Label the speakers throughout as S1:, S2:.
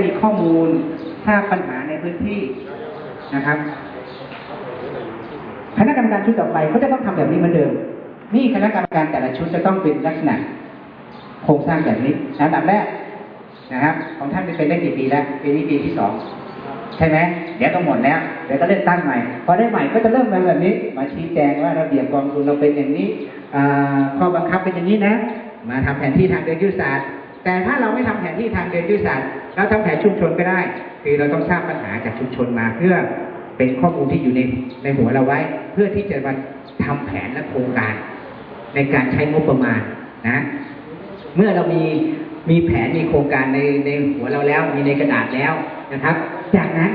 S1: มีข้อมูลทราบปัญหาในพื้นที่นะครับคณะกรรมการชุดต่อไปก็จะต้องทำแบบนี้เหมือนเดิม นี่คณะกรรมการแต่ละชุดจะต้องเป็นลักษณะโครงสร้างแบบนี้อันดับแรกนะครับ ของท่านเป็นได้กี่ปีแล้วปีนี้ปีที่สองใช่ไหมเดี๋ยวก็หมดแล้วเดี๋ยวก็เลือกตั้งใหม่ พอได้ใหม่ก็จะเริ่มมาแบบนี้ มาชี้แจงว่าระเบียบกองทุนเราเป็นอย่างนี้อ่าข้อบังคับเป็นอย่างนี้นะ มาทำแผนที่ทางเดินยุทธศาสตร์ แต่ถ้าเราไม่ทำแผนที่ทางเดินยุทธศาสตร์ เราทำแผนชุมชนก็ได้ คือเราต้องทราบปัญหาจากชุมชนมาเพื่อเป็นข้อมูลที่อยู่ในในหัวเราไว้ เพื่อที่จะมาทำแผนและโครงการ ในการใช้งบประมาณนะเมื่อเรามีมีแผนมีโครงการในในหัวเราแล้ว มีในกระดาษแล้วนะครับ จากนั้น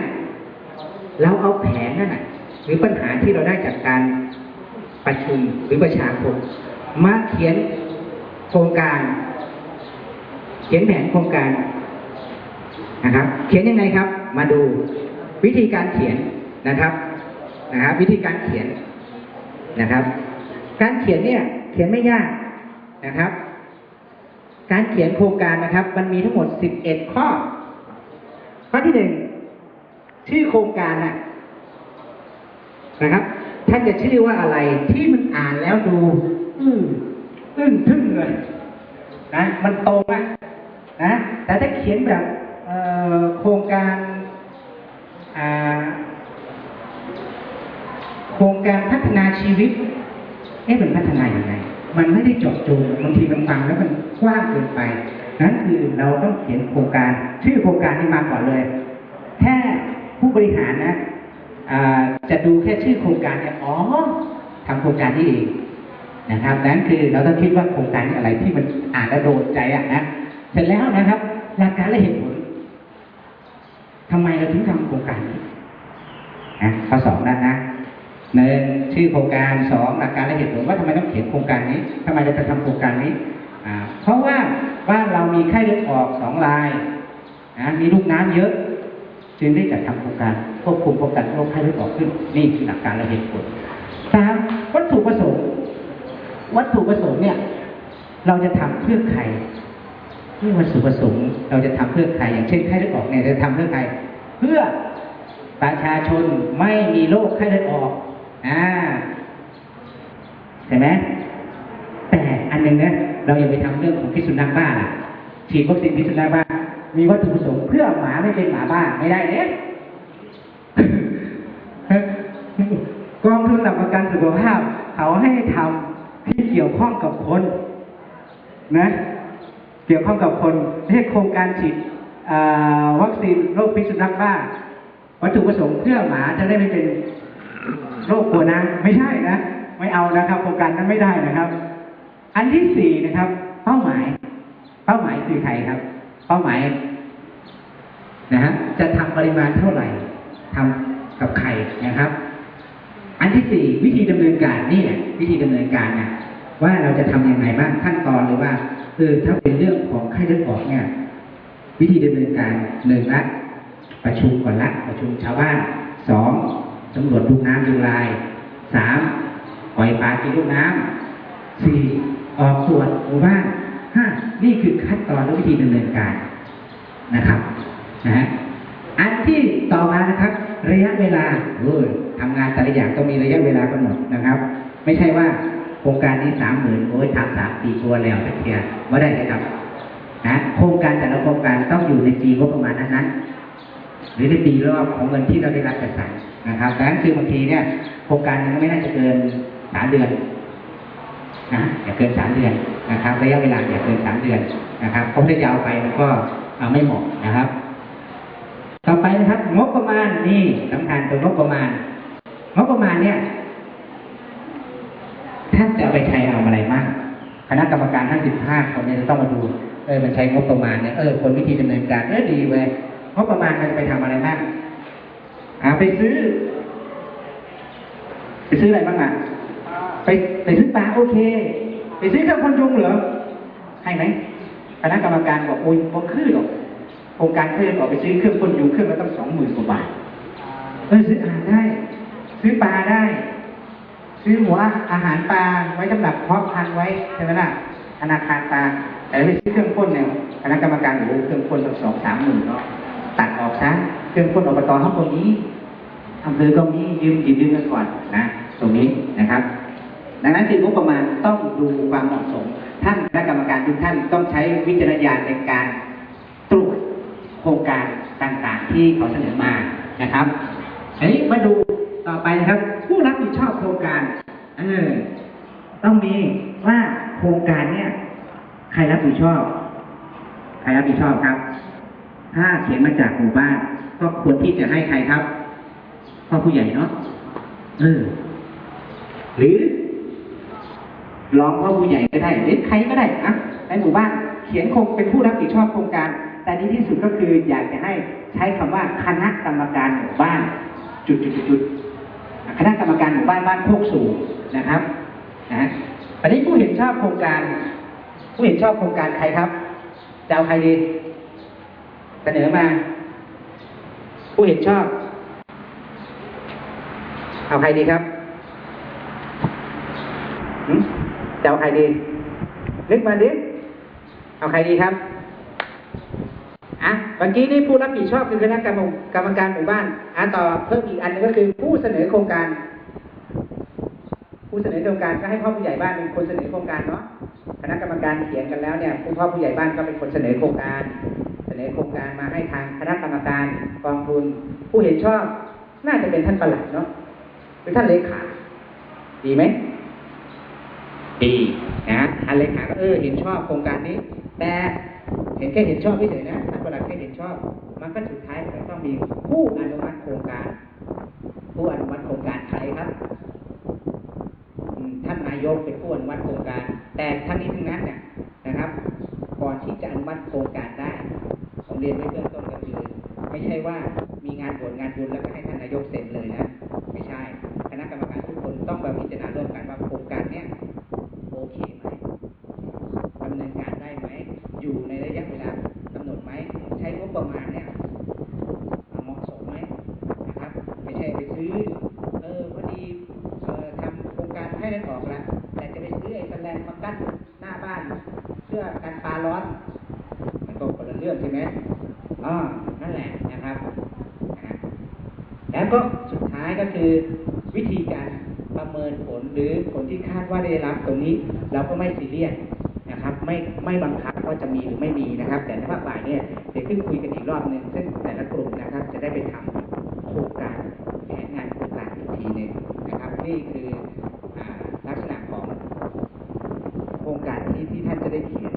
S1: เราเอาแผนนั่นนะหรือปัญหาที่เราได้จากการประชุมหรือประชาคมมาเขียนโครงการ เขียนแผนโครงการ นะครับ เขียนยังไงครับ มาดูวิธีการเขียนนะครับนะครับวิธีการเขียนนะครับ การเขียนเนี่ยเขียนไม่ยากนะครับ การเขียนโครงการนะครับ มันมีทั้งหมด 11 ข้อ ข้อที่หนึ่งชื่อโครงการน่ะนะครับ ท่านจะชื่อว่าอะไรที่มันอ่านแล้วดู อืออึ้งทึ่งเลยนะ มันตรงอะนะ แต่ถ้าเขียนแบบ โครงการโครงการพัฒนาชีวิตเอ๊ะมันพัฒนาอย่างไรมันไม่ได้จาะจงบางทีมันฟังแล้วมันกว้างเกินไป นั้นคือเราต้องเขียนโครงการ ชื่อโครงการนี้มาก่อนเลย แค่ผู้บริหารนะจะดูแค่ชื่อโครงการเนี่ยอ๋อทำโครงการนี้เองนะครับ นั้นคือเราต้องคิดว่าโครงการนี้อะไรที่มันอ่านแล้วโดนใจอะนะ เสร็จแล้วนะครับหลักการและเหตุผล ทำไมเราถึงทำโครงการนี้นะข้อสองนะนะหนึ่งชื่อโครงการสองหลักการและเหตุผลว่าทำไมต้องเขียนโครงการนี้ทำไมเราจะทำโครงการนี้เพราะว่าบ้านเรามีไข้เลือดออกสองรายนะมีลูกน้ำเยอะ จึงได้จัดทำโครงการควบคุมป้องกันโรคไข้เลือดออกขึ้น นี่คือหลักการและเหตุผลสามวัตถุประสงค์ วัตถุประสงค์เนี่ย เราจะทำเพื่อใคร นี่วัตถุประสงค์เราจะทำเพื่อใครอย่างเช่นไข้เลือดออกเนี่ยจะทำเพื่อใครเพื่อประชาชนไม่มีโรคไข้เลือดออกอ่าเห็นไหมแต่อันหนึ่งนะเราอย่าไปทำเรื่องของพิษสุนัขบ้าล่ะฉีดวัคซีนพิษสุนัขบ้ามีวัตถุประสงค์เพื่อหมาไม่เป็นหมาบ้าไม่ได้เนี่ยกองทุนหลักประกันสุขภาพ เขาให้ทำที่เกี่ยวข้องกับคนนะ เกี่ยวข้องกับคนไม่ใช่โครงการฉีดวัคซีนโรคพิษสุนัขบ้า วัตถุประสงค์เพื่อหมาจะได้ไม่เป็นโรคกลัวนะไม่ใช่นะ ไม่เอานะครับ โครงการนั้นไม่ได้นะครับ อันที่สี่นะครับ เป้าหมาย เป้าหมายคือใครครับ เป้าหมายนะฮะจะทำปริมาณเท่าไหร่ทำกับใครนะครับ อันที่สี่วิธีดำเนินการนี่แหละวิธีดำเนินการนะว่าเราจะทำยังไงบ้างขั้นตอนหรือว่า เออถ้าเป็นเรื่องของไข้เลือดออกเนี่ย วิธีดำเนินการหนึ่งละประชุมก่อนละประชุมชาวบ้านสองตำรวจดูน้ำดูลายสามปล่อยปลากินลูกน้ำสี่ออกตรวจหมู่บ้านห้านี่คือขั้นตอนและวิธีดำเนินการนะครับนะฮะอันที่ต่อมานะครับ ระยะเวลาโอ้ยทำงานแต่ละอย่างต้องมีระยะเวลากำหนดนะครับ ไม่ใช่ว่า ครงการนี้สามหมื่นโอ้ยทำสามปีกลัวแล้วตะเคียนไม่ได้เลยครับนะโครงการแต่ละโครงการต้องอยู่ในปีงบประมาณนั้นๆหรือในปีรอบของเงินที่เราได้รับจัดสรรนะครับดังนั้นคือบางทีเนี่ย โครงการหนึงไม่น่าจะเกินสามเดือนนะอย่าเกินสามเดือนนะครับระยะเวลาอย่าเกินสามเดือนนะครับเพราะถ้ายาวไปมันก็เอาไม่เหมาะนะครับ ต่อไปนะครับ งบประมาณนี่สำคัญตัวงบประมาณงบประมาณเนี่ย ท่านจะไปใช้เอาอะไรมาก คณะกรรมการทั้งสิบห้าคนเนี่ยจะต้องมาดูเออมันใช้งบประมาณเนี่ยเออคนวิธีดำเนินการเออดีเว้ยงบประมาณมันจะไปทำอะไรบ้างอ่าไปซื้อ ไปซื้ออะไรบ้างอะไปไปซื้อปลาโอเค ไปซื้อเครื่องพ่นยุงเหรอให้ไหมคณะกรรมการบอกโอ้ยบ่คือหรอกโครงการเคลื่อนออกไปซื้อเครื่องพ่นยุงเครื่องละตั้งสองหมื่นกว่าบาทเออซื้ออาหารได้ ซื้อปลาได้ ซื้อหัวอาหารปลาไว้สำหรับเพาะพันธุ์ไว้ใช่ไหมล่ะธนาคารปลาแต่ไม่ซื้อเครื่องพ่นเนี่ยคณะกรรมการโอ้โหเครื่องพ่นตั้งสองสามหมื่นเนาะ
S2: เป็นคนอบตเขาตรงนี้อำเภอก็มียืมยืมยืมกันก่อนนะตรงนี้นะครับ ดังนั้นสิ่งงบประมาณต้องดูความเหมาะสม ท่านคณะกรรมการทุกท่านต้องใช้วิจารณญาณในการตรวจโครงการต่างๆที่เขาเสนอมานะครับอันนี้มาดูต่อไปนะครับ ผิดชอบโครงการเออต้องมีว่าโครงการเนี่ย ใครรับผิดชอบ ใครรับผิดชอบครับ ถ้าเขียนมาจากหมู่บ้าน ก็ควรที่จะให้ใครครับพ่อผู้ใหญ่เนาะเออหรือรองพ่อผู้ใหญ่ก็ได้หรือใครก็ได้อะในหมู่บ้านเขียนคงเป็นผู้รับผิดชอบโครงการ แต่ดีที่สุดก็คืออยากจะให้ใช้คำว่าคณะกรรมการหมู่บ้าน จุดจุดจุดจุด คณะกรรมการหมู่บ้านบ้านโคกสูงนะครับนะอันนี้ผู้เห็นชอบโครงการ ผู้เห็นชอบโครงการใครครับจะเอาใครดีเสนอมา ผู้เห็นชอบ เอาใครดีครับหึจะเอาใครดีนึกมาดิเอาใครดีครับ เมื่อกี้นี่ผู้รับผิดชอบคือคณะกรรมกรรมการหมู่บ้านอะต่อเพิ่มอีกอันหนึงก็คือผู้เสนอโครงการ ผู้เสนอโครงการก็ให้พ่อผู้ใหญ่บ้านเป็นคนเสนอโครงการเนาะคณะกรรมการเขียนกันแล้วเนี่ยผู้พ่อผู้ใหญ่บ้านก็เป็นคนเสนอโครงการ เสนอโครงการมาให้ทางคณะกรรมการกองทุน ผู้เห็นชอบ น่าจะเป็นท่านประหลัดเนาะหรือท่านเลขาดีไหมดีนะท่านเลขาก็เออเห็นชอบโครงการนี้ แต่ เห็นแค่เห็นชอบไม่เฉยนะท่านประหลัดแค่เห็นชอบ มันก็สุดท้ายมันก็ต้องมีผู้อนุมัติโครงการ ผู้อนุมัติโครงการใครครับท่านนายกเป็นผู้อนุมัติโครงการ แต่ทั้งนี้ทั้งนั้นเนี่ยนะครับ ก่อนที่จะอนุมัติโครงการได้ผมเรียนไว้เบื้องต้นก็คือไม่ใช่ว่ามีงานบวชงานบุญแล้วก็ให้ท่านนายกเซ็นเลยนะ ไม่ใช่คณะกรรมการทุกคนต้องมาพิจารณาร่วมกันว่าโครงการเนี้ยโอเคไหมดำเนินการได้ไหม อยู่ในระยะเวลากำหนดไหม ใช้งบ ประมาณเนี่ยเหมาะสมไหมนะครับ ไม่ใช่ไปซื้อ เออพอดีทำโครงการให้นั้นออกแล้วแต่จะไปซื้อไอ้สแลนมากั้นหน้าบ้านเพื่อกันปลาร้อน มันก็คนละเรื่องใช่ไหมอ๋อนั่นแหละนะครับแล้วก็สุดท้ายก็คือวิธีการประเมินผลหรือผลที่คาดว่าได้รับตรงนี้ เราก็ไม่ซีเรียสนะครับ ไม่ไม่บังคับ ว่าจะมีหรือไม่มีนะครับ แต่ในภาคบ่ายเนี่ยเดี๋ยวขึ้นคุยกันอีกรอบหนึ่งซึ่งแต่ละกลุ่มนะครับ จะได้ไปทำโครงการแผนงานโครงการอีกทีหนึ่งนะครับ นี่คืออลักษณะของโครงการที่ที่ท่านจะได้เขียน